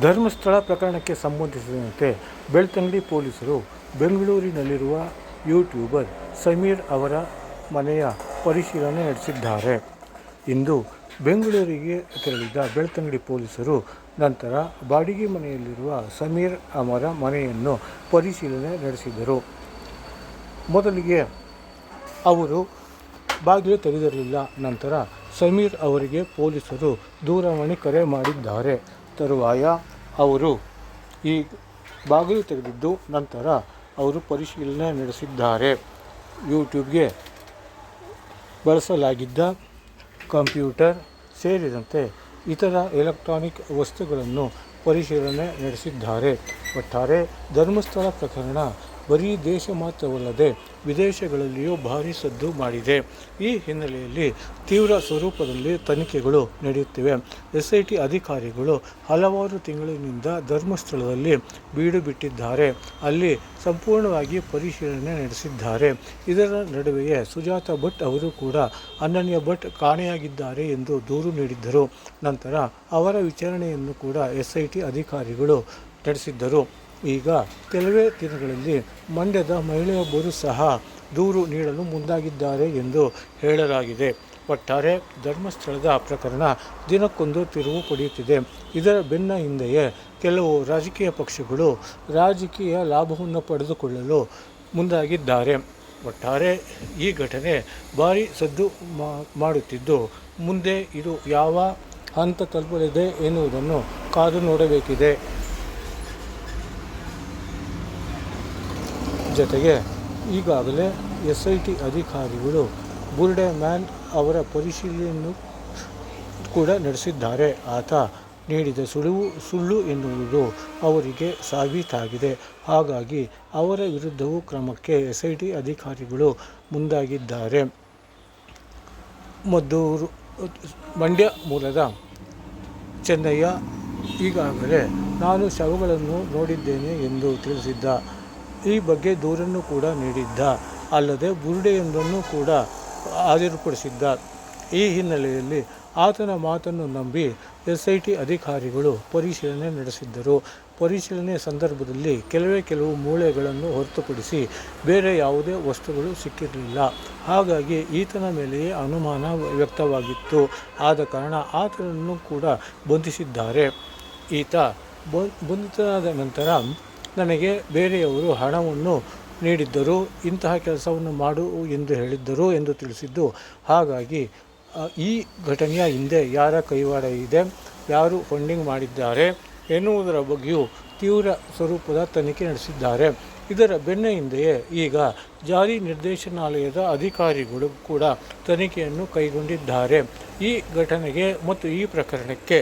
ಧರ್ಮಸ್ಥಳ ಪ್ರಕರಣಕ್ಕೆ ಸಂಬಂಧಿಸಿದಂತೆ ಬೆಳ್ತಂಗಡಿ ಪೊಲೀಸರು ಬೆಂಗಳೂರಿನಲ್ಲಿರುವ ಯೂಟ್ಯೂಬರ್ ಸಮೀರ್ ಅವರ ಮನೆಯ ಪರಿಶೀಲನೆ ನಡೆಸಿದ್ದಾರೆ. ಇಂದು ಬೆಂಗಳೂರಿಗೆ ತೆರಳಿದ ಬೆಳ್ತಂಗಡಿ ಪೊಲೀಸರು ನಂತರ ಬಾಡಿಗೆ ಮನೆಯಲ್ಲಿರುವ ಸಮೀರ್ ಅವರ ಮನೆಯನ್ನು ಪರಿಶೀಲನೆ ನಡೆಸಿದರು. ಮೊದಲಿಗೆ ಅವರು ಬಾಗಿಲು ತೆಗೆದಿರಲಿಲ್ಲ ನಂತರ ಸಮೀರ್ ಅವರಿಗೆ ಪೊಲೀಸರು ದೂರವಾಣಿ ಕರೆ ಮಾಡಿದ್ದಾರೆ. ತರುವಾಯ ಅವರು ಈ ಬಾಗಿಲು ತೆಗೆದಿದ್ದು ನಂತರ ಅವರು ಪರಿಶೀಲನೆ ನಡೆಸಿದ್ದಾರೆ. ಯೂಟ್ಯೂಬ್ಗೆ ಬಳಸಲಾಗಿದ್ದ ಕಂಪ್ಯೂಟರ್ ಸೇರಿದಂತೆ ಇತರ ಎಲೆಕ್ಟ್ರಾನಿಕ್ ವಸ್ತುಗಳನ್ನು ಪರಿಶೀಲನೆ ನಡೆಸಿದ್ದಾರೆ. ಒಟ್ಟಾರೆ ಧರ್ಮಸ್ಥಳ ಪ್ರಕರಣ ಬರೀ ದೇಶ ಮಾತ್ರವಲ್ಲದೆ ವಿದೇಶಗಳಲ್ಲಿಯೂ ಭಾರೀ ಸದ್ದು ಮಾಡಿದೆ. ಈ ಹಿನ್ನೆಲೆಯಲ್ಲಿ ತೀವ್ರ ಸ್ವರೂಪದಲ್ಲಿ ತನಿಖೆಗಳು ನಡೆಯುತ್ತಿವೆ. ಎಸ್ ಐ ಟಿ ಅಧಿಕಾರಿಗಳು ಹಲವಾರು ತಿಂಗಳಿನಿಂದ ಧರ್ಮಸ್ಥಳದಲ್ಲಿ ಬೀಡು ಬಿಟ್ಟಿದ್ದಾರೆ. ಅಲ್ಲಿ ಸಂಪೂರ್ಣವಾಗಿ ಪರಿಶೀಲನೆ ನಡೆಸಿದ್ದಾರೆ. ಇದರ ನಡುವೆಯೇ ಸುಜಾತ ಭಟ್ ಅವರು ಕೂಡ ಅನನ್ಯ ಭಟ್ ಕಾಣೆಯಾಗಿದ್ದಾರೆ ಎಂದು ದೂರು ನೀಡಿದ್ದರು. ನಂತರ ಅವರ ವಿಚಾರಣೆಯನ್ನು ಕೂಡ ಎಸ್ ಐ ಟಿ ಅಧಿಕಾರಿಗಳು ನಡೆಸಿದ್ದರು. ಈಗ ಕೆಲವೇ ದಿನಗಳಲ್ಲಿ ಮಂಡ್ಯದ ಮಹಿಳೆಯೊಬ್ಬರು ಸಹ ದೂರು ನೀಡಲು ಮುಂದಾಗಿದ್ದಾರೆ ಎಂದು ಹೇಳಲಾಗಿದೆ. ಒಟ್ಟಾರೆ ಧರ್ಮಸ್ಥಳದ ಪ್ರಕರಣ ದಿನಕ್ಕೊಂದು ತಿರುವು ಪಡೆಯುತ್ತಿದೆ. ಇದರ ಬೆನ್ನ ಹಿಂದೆಯೇ ಕೆಲವು ರಾಜಕೀಯ ಪಕ್ಷಗಳು ರಾಜಕೀಯ ಲಾಭವನ್ನು ಪಡೆದುಕೊಳ್ಳಲು ಮುಂದಾಗಿದ್ದಾರೆ. ಒಟ್ಟಾರೆ ಈ ಘಟನೆ ಭಾರಿ ಸದ್ದು ಮಾಡುತ್ತಿದ್ದು, ಮುಂದೆ ಇದು ಯಾವ ಹಂತ ತಲುಪಲಿದೆ ಎನ್ನುವುದನ್ನು ಕಾದು ನೋಡಬೇಕಿದೆ. ಜೊತೆಗೆ ಈಗಾಗಲೇ ಎಸ್ ಐ ಟಿ ಅಧಿಕಾರಿಗಳು ಬುರ್ಡೆ ಮ್ಯಾನ್ ಅವರ ಪರಿಶೀಲನೆಯನ್ನು ಕೂಡ ನಡೆಸಿದ್ದಾರೆ. ಆತ ನೀಡಿದ ಸುಳಿವು ಸುಳ್ಳು ಎನ್ನುವುದು ಅವರಿಗೆ ಸಾಬೀತಾಗಿದೆ. ಹಾಗಾಗಿ ಅವರ ವಿರುದ್ಧವೂ ಕ್ರಮಕ್ಕೆ ಎಸ್ ಐ ಟಿ ಅಧಿಕಾರಿಗಳು ಮುಂದಾಗಿದ್ದಾರೆ. ಮದ್ದೂರು, ಮಂಡ್ಯ ಮೂಲದ ಚೆನ್ನಯ್ಯ, ಈಗಾಗಲೇ ನಾನು ಶವಗಳನ್ನು ನೋಡಿದ್ದೇನೆ ಎಂದು ತಿಳಿಸಿದ್ದ ಈ ಬಗ್ಗೆ ದೂರನ್ನು ಕೂಡ ನೀಡಿದ್ದ, ಅಲ್ಲದೆ ಬುರುಡೆಯೊಂದನ್ನು ಕೂಡ ಹಾಜರುಪಡಿಸಿದ್ದ. ಈ ಹಿನ್ನೆಲೆಯಲ್ಲಿ ಆತನ ಮಾತನ್ನು ನಂಬಿ ಎಸ್ ಐ ಟಿ ಅಧಿಕಾರಿಗಳು ಪರಿಶೀಲನೆ ನಡೆಸಿದ್ದರು. ಪರಿಶೀಲನೆ ಸಂದರ್ಭದಲ್ಲಿ ಕೆಲವೇ ಕೆಲವು ಮೂಳೆಗಳನ್ನು ಹೊರತುಪಡಿಸಿ ಬೇರೆ ಯಾವುದೇ ವಸ್ತುಗಳು ಸಿಕ್ಕಿರಲಿಲ್ಲ. ಹಾಗಾಗಿ ಈತನ ಮೇಲೆಯೇ ಅನುಮಾನ ವ್ಯಕ್ತವಾಗಿತ್ತು. ಆದ ಕಾರಣ ಆತನನ್ನು ಕೂಡ ಬಂಧಿಸಿದ್ದಾರೆ. ಈತ ಬಂಧಿತನಾದ ನಂತರ ನನಗೆ ಬೇರೆಯವರು ಹಣವನ್ನು ನೀಡಿದ್ದರು ಇಂತಹ ಕೆಲಸವನ್ನು ಮಾಡು ಎಂದು ಹೇಳಿದ್ದರು ಎಂದು ತಿಳಿಸಿದ್ದು. ಹಾಗಾಗಿ ಈ ಘಟನೆಯ ಹಿಂದೆ ಯಾರ ಕೈವಾಡ ಇದೆ, ಯಾರು ಫಂಡಿಂಗ್ ಮಾಡಿದ್ದಾರೆ ಎನ್ನುವುದರ ಬಗ್ಗೆಯೂ ತೀವ್ರ ಸ್ವರೂಪದ ತನಿಖೆ ನಡೆಸಿದ್ದಾರೆ. ಇದರ ಬೆನ್ನ ಹಿಂದೆಯೇ ಈಗ ಜಾರಿ ನಿರ್ದೇಶನಾಲಯದ ಅಧಿಕಾರಿಗಳು ಕೂಡ ತನಿಖೆಯನ್ನು ಕೈಗೊಂಡಿದ್ದಾರೆ. ಈ ಘಟನೆಗೆ ಮತ್ತು ಈ ಪ್ರಕರಣಕ್ಕೆ